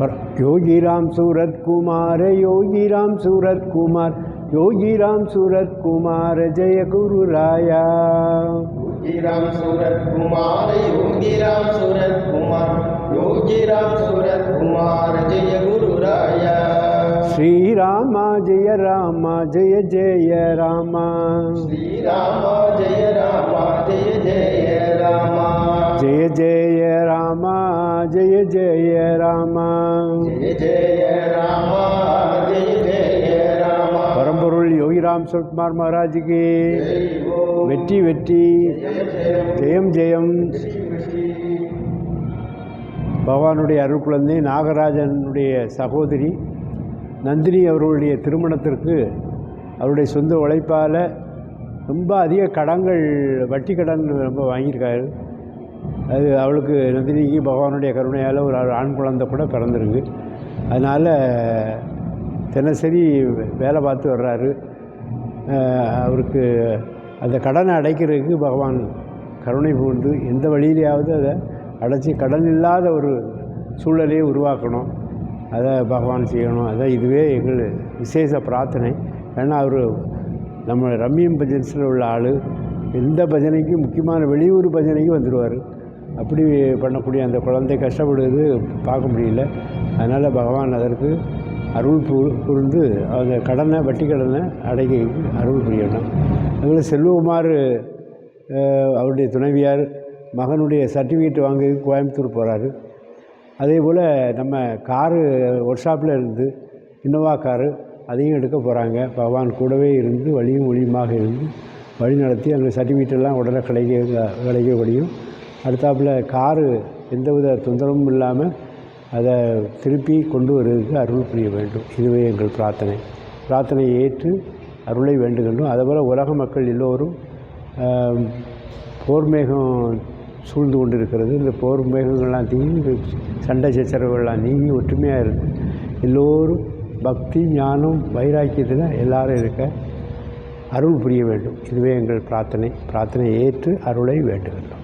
पर योगी राम सूरत कुमार योगी राम सूरत कुमार योगी राम सूरत कुमार जय गुरु राया योगी राम सूरत कुमार योगी राम सूरत कुमार योगी राम सूरत कुमार जय गुरु राया श्री राम जय राम जय जय राम श्री राम ஜெய ராமா ஜெய ஜெய ராமா. பரம்பொருள் யோகிராம் சுட்மார் மகாராஜுக்கு வெற்றி வெற்றி. ஜெயம் ஜெயம். பகவானுடைய அருள்குழந்தை நாகராஜனுடைய சகோதரி நந்தினி அவர்களுடைய திருமணத்திற்கு அவருடைய சொந்த உழைப்பால் ரொம்ப அதிக கடன்கள் வட்டி கடன் ரொம்ப வாங்கியிருக்காரு. அது அவளுக்கு நந்தினிக்கு பகவானுடைய கருணையால் ஒரு ஆண் குழந்தை கூட பிறந்திருக்கு. அதனால் தினசரி வேலை பார்த்து வர்றாரு. அவருக்கு அந்த கடனை அடைக்கிறதுக்கு பகவான் கருணை பூண்டு எந்த வழியிலையாவது அதை அடைச்சி கடன் இல்லாத ஒரு சூழலையே உருவாக்கணும். அதை பகவான் செய்யணும். அதான் இதுவே எங்கள் விசேஷ பிரார்த்தனை. ஏன்னா அவர் நம்ம ரம்மியம் பஜன்ஸில் உள்ள ஆள். எந்த பஜனைக்கும் முக்கியமான வெளியூர் பஜனைக்கும் வந்துடுவார் அப்படி பண்ணக்கூடிய அந்த குழந்தை கஷ்டப்படுவது பார்க்க முடியல. அதனால் பகவான் அதற்கு அருள் பு புரிந்து அந்த கடனை வட்டி கடனை அடங்கி அருள் புரியணும். அதில் செல்வகுமார் அவருடைய துணைவியார் மகனுடைய சர்டிஃபிகேட் வாங்கி கோயம்புத்தூர் போகிறாரு அதே போல் நம்ம காரு ஒர்க் ஷாப்பில் இருந்து இன்னோவா காரு அதையும் எடுக்க போகிறாங்க பகவான் கூடவே இருந்து வழியும் ஒளியுமாக இருந்து வழி நடத்தி அந்த சர்டிஃபிகேட்டெல்லாம் உடனே கிடைக்க கிடைக்கக்கூடியும் அடுத்தாப்புல காரு எந்தவித தொந்தரவும் இல்லாமல் அதை திருப்பி கொண்டு வருவதற்கு அருள் புரிய வேண்டும். இதுவே எங்கள் பிரார்த்தனை. பிரார்த்தனையை ஏற்று அருளை வேண்டுகின்றோம். அதுபோல் உலக மக்கள் எல்லோரும் போர் மேகம் சூழ்ந்து கொண்டு இருக்கிறது இந்த போர் மேகங்கள்லாம் தீங்கி சண்டை சச்சரவுகள்லாம் நீங்கி ஒற்றுமையாக இருக்கு. எல்லோரும் பக்தி ஞானம் வைராக்கியத்தில் எல்லாரும் இருக்க அருள் புரிய வேண்டும். இதுவே எங்கள் பிரார்த்தனை. பிரார்த்தனை ஏற்று அருளை வேண்டுகின்றோம்.